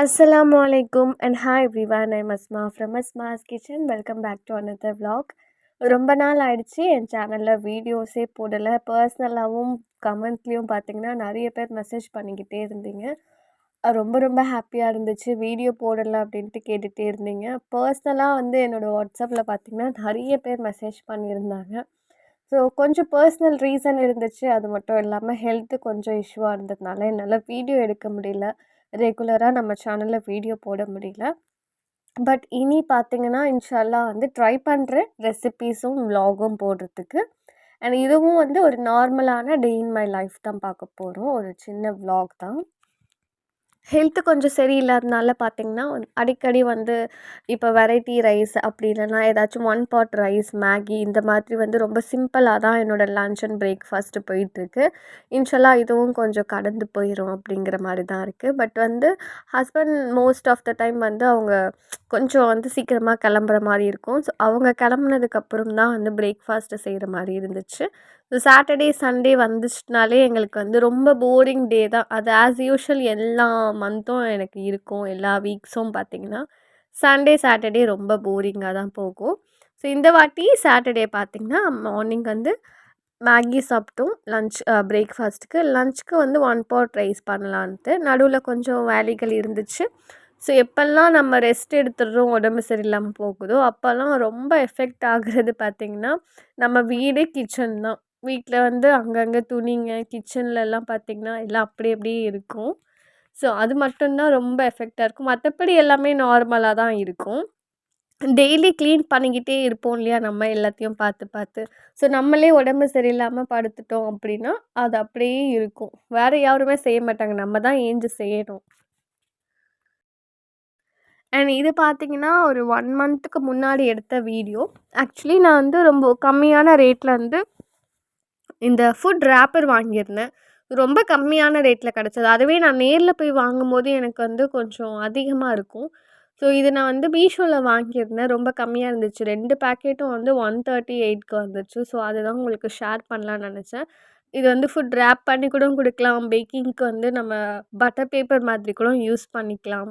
அஸ்லாம் வலைக்கும் and hi everyone. I'm Asma from Asma's kitchen welcome back to another vlog ரொம்ப நாள் ஆயிடுச்சு. என் சேனலில் வீடியோஸே போடலை. பர்சனலாகவும் கமெண்ட்லேயும் பார்த்தீங்கன்னா நிறைய பேர் மெசேஜ் பண்ணிக்கிட்டே இருந்தீங்க. ரொம்ப ரொம்ப ஹாப்பியாக இருந்துச்சு. வீடியோ போடலை அப்படின்ட்டு கேட்டுகிட்டே இருந்தீங்க. பர்சனலாக வந்து என்னோடய வாட்ஸ்அப்பில் பார்த்தீங்கன்னா நிறைய பேர் மெசேஜ் பண்ணியிருந்தாங்க. ஸோ கொஞ்சம் பர்சனல் ரீசன் இருந்துச்சு. அது மட்டும் இல்லாமல் ஹெல்த்து கொஞ்சம் இஷ்யூவாக இருந்ததுனால என்னால் வீடியோ எடுக்க முடியல. ரெகுலராக நம்ம சேனலில் வீடியோ போட முடியல. பட் இனி பார்த்தீங்கன்னா இன்ஷால்லா வந்து ட்ரை பண்ணுறேன் ரெசிபீஸும் விலாகும் போடுறதுக்கு. அண்ட் இதுவும் வந்து ஒரு நார்மலான டே இன் மை லைஃப் தான் பார்க்க போகிறோம் ஒரு சின்ன விலாக் தான். ஹெல்த்து கொஞ்சம் சரியில்லாதனால பார்த்திங்கன்னா அடிக்கடி வந்து இப்போ வெரைட்டி ரைஸ் அப்படி இல்லைன்னா ஏதாச்சும் ஒன் பாட் ரைஸ் மேகி இந்த மாதிரி வந்து ரொம்ப சிம்பிளாக தான் என்னோடய லன்ச் அண்ட் பிரேக்ஃபாஸ்ட்டு போயிட்டுருக்கு. இன்ஷல்லா இதுவும் கொஞ்சம் கடந்து போயிடும் அப்படிங்கிற மாதிரி தான் இருக்குது பட் வந்து husband most of the time வந்து அவங்க கொஞ்சம் வந்து சீக்கிரமாக கிளம்புற மாதிரி இருக்கும். ஸோ அவங்க கிளம்புனதுக்கப்புறம் தான் வந்து பிரேக்ஃபாஸ்ட்டு செய்கிற மாதிரி இருந்துச்சு. சாட்டர்டே சண்டே வந்துச்சுனாலே எங்களுக்கு வந்து ரொம்ப போரிங் டே தான். அது ஆஸ் யூஷுவல் எல்லா மந்த்தும் எனக்கு இருக்கும். எல்லா வீக்ஸும் பார்த்திங்கன்னா சண்டே சாட்டர்டே ரொம்ப போரிங்காக தான் போகும். ஸோ இந்த வாட்டி சாட்டர்டே பார்த்திங்கன்னா மார்னிங் வந்து மேகி சாப்பிட்டோம். லன்ச் பிரேக்ஃபாஸ்ட்டுக்கு லன்ச்சுக்கு வந்து ஒன் பாட் ரைஸ் பண்ணலான்ட்டு. நடுவில் கொஞ்சம் வேலைகள் இருந்துச்சு. ஸோ எப்போல்லாம் நம்ம ரெஸ்ட் எடுத்துடுறோம் உடம்பு சரியில்லாமல் போகுதோ அப்போல்லாம் ரொம்ப எஃபெக்ட் ஆகுறது பார்த்திங்கன்னா நம்ம வீடே கிச்சன் தான். வீட்டில் வந்து அங்கங்கே துணிங்க கிச்சன்லலாம் பார்த்திங்கன்னா எல்லாம் அப்படி அப்படியே இருக்கும். ஸோ அது மட்டும்தான் ரொம்ப எஃபெக்டாக இருக்கும். மற்றபடி எல்லாமே நார்மலாக தான் இருக்கும். டெய்லி க்ளீன் பண்ணிக்கிட்டே இருப்போம் இல்லையா? நம்ம எல்லாத்தையும் பார்த்து பார்த்து. ஸோ நம்மளே உடம்பு சரியில்லாமல் படுத்துட்டோம் அப்படின்னா அது அப்படியே இருக்கும். வேறு யாருமே செய்ய மாட்டாங்க. நம்ம தான் ஏஞ்சு செய்யணும். அண்ட் இது பார்த்திங்கன்னா ஒரு ஒன் மந்த்துக்கு முன்னாடி எடுத்த வீடியோ ஆக்சுவலி நான் வந்து ரொம்ப கம்மியான ரேட்டில் வந்து இந்த ஃபுட் ரேப்பர் வாங்கியிருந்தேன். ரொம்ப கம்மியான ரேட்டில் கிடச்சது. அதுவே நான் நேரில் போய் வாங்கும்போது எனக்கு வந்து கொஞ்சம் அதிகமாக இருக்கும். ஸோ இது நான் வந்து மீஷோவில் வாங்கியிருந்தேன். ரொம்ப கம்மியாக இருந்துச்சு. ரெண்டு பேக்கெட்டும் வந்து ஒன் தேர்ட்டி எயிட்க்கு வந்துச்சு. ஸோ அதுதான் உங்களுக்கு ஷேர் பண்ணலான்னு நினச்சேன். இது வந்து ஃபுட் ரேப் பண்ணி கூட கொடுக்கலாம். பேக்கிங்க்கு வந்து நம்ம பட்டர் பேப்பர் மாதிரி கூட யூஸ் பண்ணிக்கலாம்.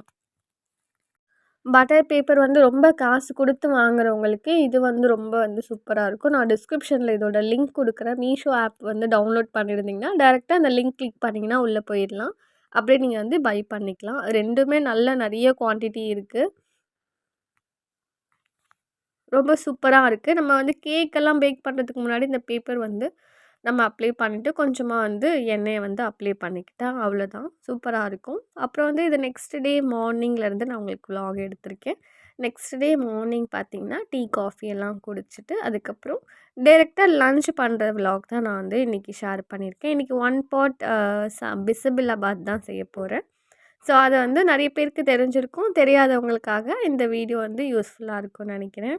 பட்டர் பேப்பர் வந்து ரொம்ப காசு கொடுத்து வாங்குறவங்களுக்கு இது வந்து ரொம்ப வந்து சூப்பராக இருக்கும். நான் டிஸ்கிரிப்ஷனில் இதோட லிங்க் கொடுக்குறேன். மீஷோ ஆப் வந்து டவுன்லோட் பண்ணியிருந்தீங்கன்னா டேரெக்டாக அந்த லிங்க் கிளிக் பண்ணிங்கன்னா உள்ளே போயிடலாம். அப்படியே நீங்கள் வந்து பை பண்ணிக்கலாம். ரெண்டுமே நல்ல நிறைய குவான்டிட்டி இருக்குது ரொம்ப சூப்பராக இருக்குது நம்ம வந்து கேக்கெல்லாம் பேக் பண்ணுறதுக்கு முன்னாடி இந்த பேப்பர் வந்து நம்ம அப்ளை பண்ணிவிட்டு கொஞ்சமாக வந்து எண்ணெயை வந்து அப்ளை பண்ணிக்கிட்டேன் அவ்வளோதான் சூப்பராக இருக்கும். அப்புறம் வந்து இது நெக்ஸ்ட் டே மார்னிங்லேருந்து நான் உங்களுக்கு விலாக் எடுத்திருக்கேன். நெக்ஸ்ட் டே மார்னிங் பார்த்திங்கன்னா டீ காஃபி எல்லாம் குடிச்சிட்டு அதுக்கப்புறம் டைரெக்டாக லன்ச் பண்ணுற விலாக் தான் நான் வந்து இன்றைக்கி ஷேர் பண்ணியிருக்கேன். இன்றைக்கி ஒன் பாட் ச பிசபில்லாபாத் தான் செய்ய போகிறேன் ஸோ அதை வந்து நிறைய பேருக்கு தெரிஞ்சிருக்கும். தெரியாதவங்களுக்காக இந்த வீடியோ வந்து யூஸ்ஃபுல்லாக இருக்கும்னு நினைக்கிறேன்.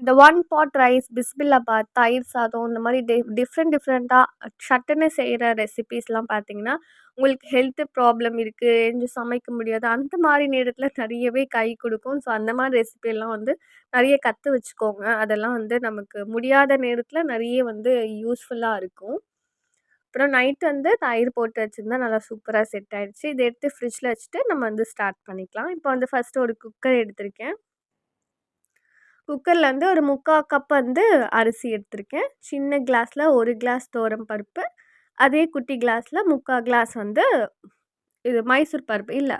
இந்த ஒன் பாட் ரைஸ் பிஸ்பில்லாபாத் தயிர் சாதம் இந்த மாதிரி டி டிஃப்ரெண்ட் டிஃப்ரெண்ட்டாக சட்டுன்னு செய்கிற ரெசிபீஸ்லாம் பார்த்தீங்கன்னா உங்களுக்கு ஹெல்த்து ப்ராப்ளம் இருக்குது எஞ்சி சமைக்க முடியாது அந்த மாதிரி நேரத்தில் நிறையவே கை கொடுக்கும். ஸோ அந்த மாதிரி ரெசிபியெல்லாம் வந்து நிறைய கற்று வச்சுக்கோங்க. அதெல்லாம் வந்து நமக்கு முடியாத நேரத்தில் நிறைய வந்து யூஸ்ஃபுல்லாக இருக்கும். அப்புறம் நைட்டு வந்து தயிர் போட்டு வச்சுருந்தா நல்லா சூப்பராக செட் ஆகிடுச்சு இதை எடுத்து ஃப்ரிட்ஜில் வச்சுட்டு நம்ம வந்து ஸ்டார்ட் பண்ணிக்கலாம். இப்போ வந்து ஃபஸ்ட்டு ஒரு குக்கர் எடுத்திருக்கேன். குக்கரில் வந்து ஒரு முக்கால் கப் வந்து அரிசி எடுத்திருக்கேன். சின்ன கிளாஸில் ஒரு கிளாஸ் தோரம் பருப்பு அதே குட்டி கிளாஸில் முக்கால் கிளாஸ் வந்து இது மைசூர் பருப்பு. இல்லை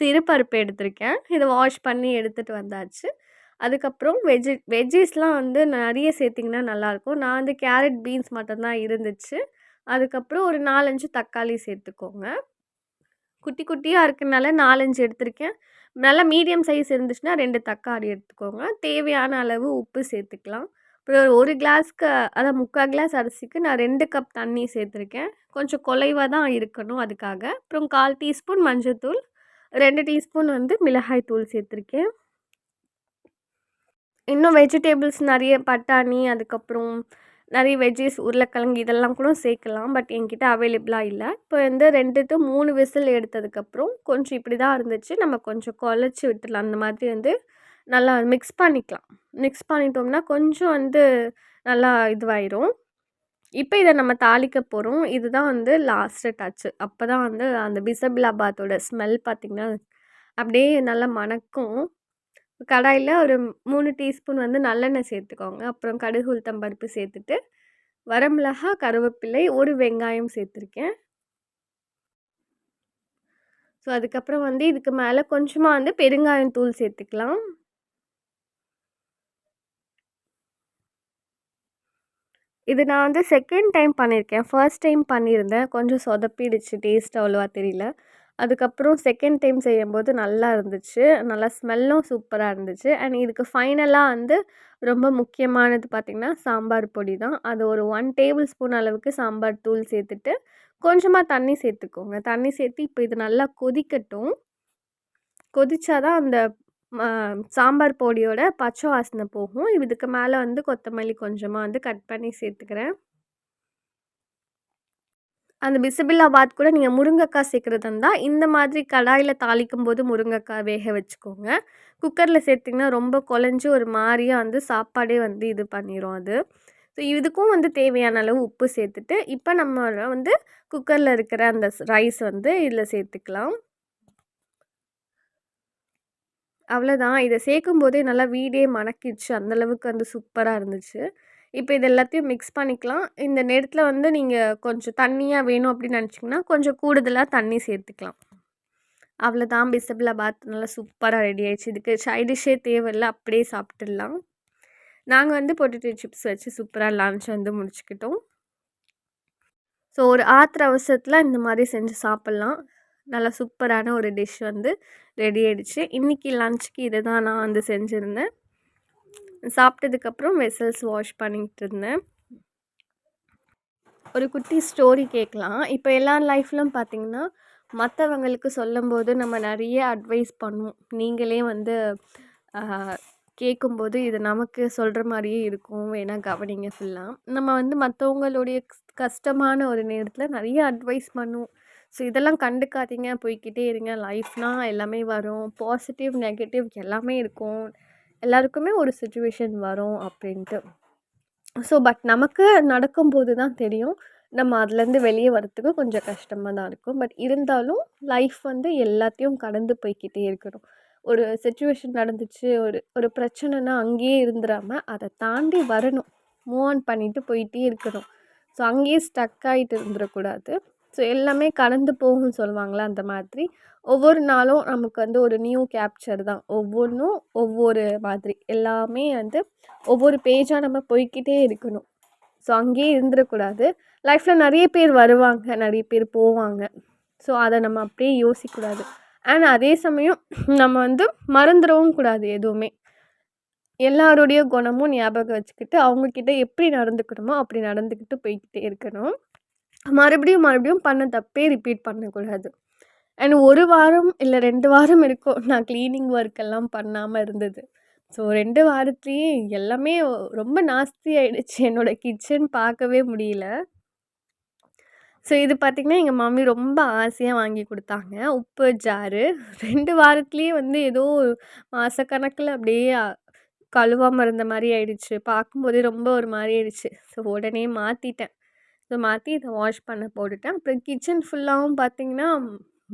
சிறு பருப்பு எடுத்திருக்கேன். இதை வாஷ் பண்ணி எடுத்துகிட்டு வந்தாச்சு. அதுக்கப்புறம் வெஜ்ஜி வெஜ்ஜீஸ்லாம் வந்து நிறைய சேர்த்திங்கன்னா நல்லாயிருக்கும் நான் வந்து கேரட் பீன்ஸ் மட்டும்தான் இருந்துச்சு. அதுக்கப்புறம் ஒரு நாலஞ்சு தக்காளி சேர்த்துக்கோங்க. குட்டி குட்டியாக இருக்கனால நாலஞ்சு எடுத்திருக்கேன். நல்லா மீடியம் சைஸ் இருந்துச்சுன்னா ரெண்டு தக்காளி எடுத்துக்கோங்க. தேவையான அளவு உப்பு சேர்த்துக்கலாம். அப்புறம் ஒரு கிளாஸ்க்கு அதான் முக்கால் கிளாஸ் அரிசிக்கு நான் ரெண்டு கப் தண்ணி சேர்த்துருக்கேன். கொஞ்சம் குலைவாக தான் இருக்கணும் அதுக்காக. அப்புறம் கால் டீஸ்பூன் மஞ்சள்தூள் ரெண்டு டீஸ்பூன் வந்து மிளகாய் தூள் சேர்த்துருக்கேன். இன்னும் வெஜிடேபிள்ஸ் நிறைய பட்டாணி அதுக்கப்புறம் நிறைய வெஜ்ஜீஸ் உருளைக்கிழங்கு இதெல்லாம் கூட சேர்க்கலாம். பட் என்கிட்ட அவைலபிளாக இல்லை. இப்போ வந்து ரெண்டு டு மூணு விசில் எடுத்ததுக்கப்புறம் கொஞ்சம் இப்படி தான் இருந்துச்சு. நம்ம கொஞ்சம் குழச்சி விட்டுடலாம். அந்த மாதிரி வந்து நல்லா மிக்ஸ் பண்ணிக்கலாம். மிக்ஸ் பண்ணிட்டோம்னா கொஞ்சம் வந்து நல்லா இதுவாயிரும். இப்போ இதை நம்ம தாளிக்க போகிறோம் இதுதான் வந்து லாஸ்ட்டு டச்சு அப்போ தான் வந்து அந்த பிசபிலாபாத்தோட ஸ்மெல் பார்த்திங்கன்னா அப்படியே நல்லா மணக்கும். கடாயில் ஒரு மூணு டீஸ்பூன் வந்து நல்லெண்ணெய் சேர்த்துக்கோங்க. அப்புறம் கடுகு உளுத்தம் பருப்பு சேர்த்துட்டு வரமிளகா கருவேப்பிலை ஒரு வெங்காயம் சேர்த்துருக்கேன். ஸோ அதுக்கப்புறம் வந்து இதுக்கு மேலே கொஞ்சமாக வந்து பெருங்காயம் தூள் சேர்த்துக்கலாம். இது நான் வந்து செகண்ட் டைம் பண்ணியிருக்கேன் ஃபர்ஸ்ட் டைம் பண்ணியிருந்தேன். கொஞ்சம் சொதப்பிடுச்சு டேஸ்ட் அவ்வளோவா தெரியல. அதுக்கப்புறம் செகண்ட் டைம் செய்யும்போது நல்லா இருந்துச்சு. நல்லா ஸ்மெல்லும் சூப்பராக இருந்துச்சு. அண்ட் இதுக்கு ஃபைனலாக வந்து ரொம்ப முக்கியமானது பார்த்திங்கன்னா சாம்பார் பொடி தான். அது ஒரு ஒன் டேபிள் ஸ்பூன் அளவுக்கு சாம்பார் தூள் சேர்த்துட்டு கொஞ்சமாக தண்ணி சேர்த்துக்கோங்க. தண்ணி சேர்த்து இப்போ இது நல்லா கொதிக்கட்டும். கொதிச்சாதான் அந்த சாம்பார் பொடியோட பச்சை வாசனை போகும். இதுக்கு மேலே வந்து கொத்தமல்லி கொஞ்சமாக வந்து கட் பண்ணி சேர்த்துக்கிறேன். அந்த பிசிபில்லாபாத் கூட நீங்கள் முருங்கைக்காய் சேர்க்குறது இருந்தால் இந்த மாதிரி கடாயில் தாளிக்கும் போது முருங்கைக்காய் வேக வச்சுக்கோங்க. குக்கரில் சேர்த்திங்கன்னா ரொம்ப குழஞ்சி ஒரு மாதிரியாக வந்து சாப்பாடே வந்து இது பண்ணிடும் அது. ஸோ இதுக்கும் வந்து தேவையான அளவு உப்பு சேர்த்துட்டு இப்போ நம்ம வந்து குக்கரில் இருக்கிற அந்த ரைஸ் வந்து இதில் சேர்த்துக்கலாம் அவ்வளோதான் இதை சேர்க்கும் போதே நல்லா வீடே மணக்கிடுச்சு. அந்தளவுக்கு வந்து சூப்பராக இருந்துச்சு. இப்போ இது எல்லாத்தையும் மிக்ஸ் பண்ணிக்கலாம். இந்த நேரத்தில் வந்து நீங்கள் கொஞ்சம் தண்ணியாக வேணும் அப்படின்னு நினச்சிங்கன்னா கொஞ்சம் கூடுதலாக தண்ணி சேர்த்துக்கலாம். அவ்வளோதான் பாத் நல்லா சூப்பராக ரெடி ஆயிடுச்சு. இதுக்கு சைடிஷே தேவையில்லை. அப்படியே சாப்பிட்டுடலாம். நாங்கள் வந்து பொட்டேட்டோ சிப்ஸ் வச்சு சூப்பராக லன்ச் வந்து முடிச்சுக்கிட்டோம். ஸோ ஒரு ஆத்திர அவசரத்தில் இந்த மாதிரி செஞ்சு சாப்பிட்லாம். நல்லா சூப்பரான ஒரு டிஷ் வந்து ரெடி ஆகிடுச்சு இன்றைக்கி லன்ச்சுக்கு இதை தான் நான் வந்து செஞ்சுருந்தேன். சாப்பிட்டதுக்கப்புறம் வெசல்ஸ் வாஷ் பண்ணிகிட்டு இருந்தேன். ஒரு குட்டி ஸ்டோரி கேட்கலாம். இப்போ எல்லா லைஃப்லும் பார்த்திங்கன்னா மற்றவங்களுக்கு சொல்லும்போது நம்ம நிறைய அட்வைஸ் பண்ணுவோம். நீங்களே வந்து கேட்கும்போது இது நமக்கு சொல்கிற மாதிரியே இருக்கும். வேணால் கவனிங்க ஃபுல்லாக நம்ம வந்து மற்றவங்களுடைய கஷ்டமான ஒரு நேரத்தில் நிறைய அட்வைஸ் பண்ணுவோம். ஸோ இதெல்லாம் கண்டுக்காதீங்க. போய்க்கிட்டே இருங்க. லைஃப்னால் எல்லாமே வரும். பாசிட்டிவ் நெகட்டிவ் எல்லாமே இருக்கும். எல்லாருக்குமே ஒரு சுச்சுவேஷன் வரும் அப்படின்ட்டு. ஸோ பட் நமக்கு நடக்கும்போது தான் தெரியும். நம்ம அதுலேருந்து வெளியே வரத்துக்கு கொஞ்சம் கஷ்டமாக தான் இருக்கும். பட் இருந்தாலும் லைஃப் வந்து எல்லாத்தையும் கடந்து போய்கிட்டே இருக்கணும். ஒரு சுச்சுவேஷன் நடந்துச்சு ஒரு ஒரு பிரச்சனைனா அங்கேயே இருந்துடாமல் அதை தாண்டி வரணும். மூவ் ஆன் பண்ணிவிட்டு போயிட்டே இருக்கணும். ஸோ அங்கேயே ஸ்டக் ஆகிட்டு இருந்துடக்கூடாது ஸோ எல்லாமே கடந்து போகும்னு சொல்லுவாங்களே அந்த மாதிரி. ஒவ்வொரு நாளும் நமக்கு வந்து ஒரு நியூ கேப்சர் தான். ஒவ்வொன்றும் ஒவ்வொரு மாதிரி. எல்லாமே வந்து ஒவ்வொரு பேஜாக நம்ம போய்க்கிட்டே இருக்கணும். ஸோ அங்கேயே இருந்துடக்கூடாது லைஃப்பில் நிறைய பேர் வருவாங்க. நிறைய பேர் போவாங்க. ஸோ அதை நம்ம அப்படியே யோசிக்கக்கூடாது. அண்ட் அதே சமயம் நம்ம வந்து மறந்துடவும் கூடாது எதுவுமே. எல்லாருடைய குணமும் ஞாபகம் வச்சுக்கிட்டு அவங்கக்கிட்ட எப்படி நடந்துக்கணுமோ அப்படி நடந்துக்கிட்டு போய்கிட்டே இருக்கணும். மறுபடியும் மறுபடியும் பண்ண தப்பே ரிப்பீட் பண்ணக்கூடாது. அண்ட் ஒரு வாரம் இல்லை ரெண்டு வாரம் இருக்கும். நான் க்ளீனிங் ஒர்க் எல்லாம் பண்ணாமல் இருந்தது. ஸோ ரெண்டு வாரத்துலேயே எல்லாமே ரொம்ப நாஸ்தி ஆகிடுச்சு என்னோடய கிச்சன் பார்க்கவே முடியல. ஸோ இது பார்த்திங்கன்னா எங்கள் மாமி ரொம்ப ஆசையாக வாங்கி கொடுத்தாங்க. உப்பு ஜாரு. ரெண்டு வாரத்துலேயே வந்து ஏதோ மாதக்கணக்கில் அப்படியே கழுவாமல் இருந்த மாதிரி ஆயிடுச்சு. பார்க்கும்போதே ரொம்ப ஒரு மாதிரி ஆயிடுச்சு. ஸோ உடனே மாற்றிட்டேன் ஸோ மாற்றி இதை வாஷ் பண்ண போட்டுட்டேன். அப்புறம் கிச்சன் ஃபுல்லாகவும் பார்த்திங்கன்னா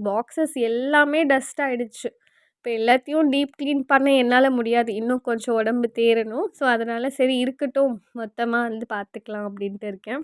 பாக்ஸஸ் எல்லாமே டஸ்ட் ஆகிடுச்சு இப்போ எல்லாத்தையும் டீப் க்ளீன் பண்ண என்னால் முடியாது. இன்னும் கொஞ்சம் உடம்பு தேரணும் ஸோ அதனால் சரி இருக்கட்டும். மொத்தமாக வந்து பார்த்துக்கலாம் அப்படின்ட்டு இருக்கேன்.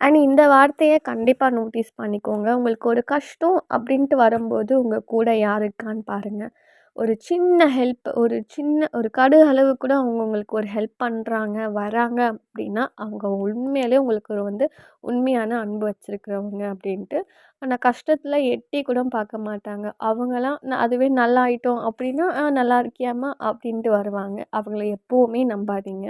அண்ட் இந்த வார்த்தையை கண்டிப்பாக நோட்டீஸ் பண்ணிக்கோங்க. உங்களுக்கு ஒரு கஷ்டம் அப்படின்ட்டு வரும்போது உங்கள் கூட யார் இருக்கான்னு பாருங்கள் ஒரு சின்ன ஹெல்ப் ஒரு சின்ன ஒரு கடு அளவு கூட அவங்க உங்களுக்கு ஒரு ஹெல்ப் பண்ணுறாங்க வராங்க அப்படின்னா அவங்க உண்மையிலே உங்களுக்கு ஒரு வந்து உண்மையான அன்பு வச்சுருக்கிறவங்க அப்படின்ட்டு ஆனால் கஷ்டத்தில் எட்டி கூட பார்க்க மாட்டாங்க. அவங்களாம் நான் அதுவே நல்லா ஆயிட்டோம் அப்படின்னா நல்லா இருக்கியாமா அப்படின்ட்டு வருவாங்க. அவங்கள எப்போவுமே நம்பாதீங்க.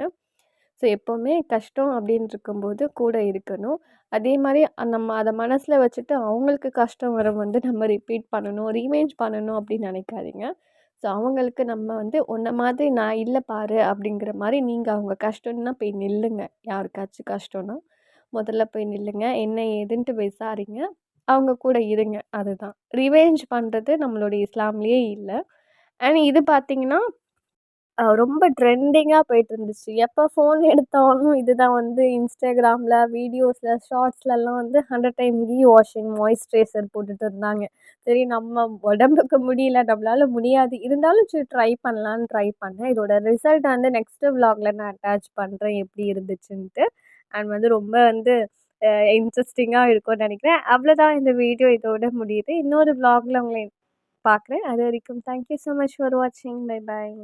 ஸோ எப்போவுமே கஷ்டம் அப்படின்னு இருக்கும்போது கூட இருக்கணும். அதே மாதிரி நம்ம அதை மனசில் வச்சுட்டு அவங்களுக்கு கஷ்டம் வர வந்து நம்ம ரிப்பீட் பண்ணணும் ரீமேஞ்ச் பண்ணணும் அப்படின்னு நினைக்காதீங்க. ஸோ அவங்களுக்கு நம்ம வந்து உன்னை மாதிரி நான் இல்லை பாரு அப்படிங்கிற மாதிரி நீங்கள் அவங்க கஷ்டம்னா போய் நில்லுங்க. யாருக்காச்சும் கஷ்டம்னா முதல்ல போய் நில்லுங்க. என்ன ஏதுன்ட்டு விசாரிங்க. அவங்க கூட இருங்க. அதுதான். ரிவேஞ்ச் பண்ணுறது நம்மளுடைய இஸ்லாம்லேயே இல்லை. அண்ட் இது பார்த்திங்கன்னா ரொம்ப ட்ரெண்டிங்காக போயிட்டு இருந்துச்சு எப்போ ஃபோன் எடுத்தாலும் இதுதான் வந்து இன்ஸ்டாகிராமில் வீடியோஸில் ஷார்ட்ஸ்லலாம் வந்து 100 டைம் கீ வாஷிங், மாய்ஸ்சரைசர் போட்டுட்டு இருந்தாங்க. சரி நம்ம உடம்புக்கு முடியல, நம்மளால் முடியாது. இருந்தாலும் சரி ட்ரை பண்ணலான்னு ட்ரை பண்ணேன். இதோட ரிசல்ட் வந்து நெக்ஸ்ட்டு விலாகில் நான் அட்டாச் பண்ணுறேன் எப்படி இருந்துச்சுன்ட்டு. அண்ட் வந்து ரொம்ப வந்து இன்ட்ரெஸ்டிங்காக இருக்கும்னு நினைக்கிறேன் அவ்வளோதான் இந்த வீடியோ இதோட முடியுது. இன்னொரு விலாகில் உங்களை பார்க்குறேன். அதுவரைக்கும் thank you so much for வாட்சிங். Bye bye.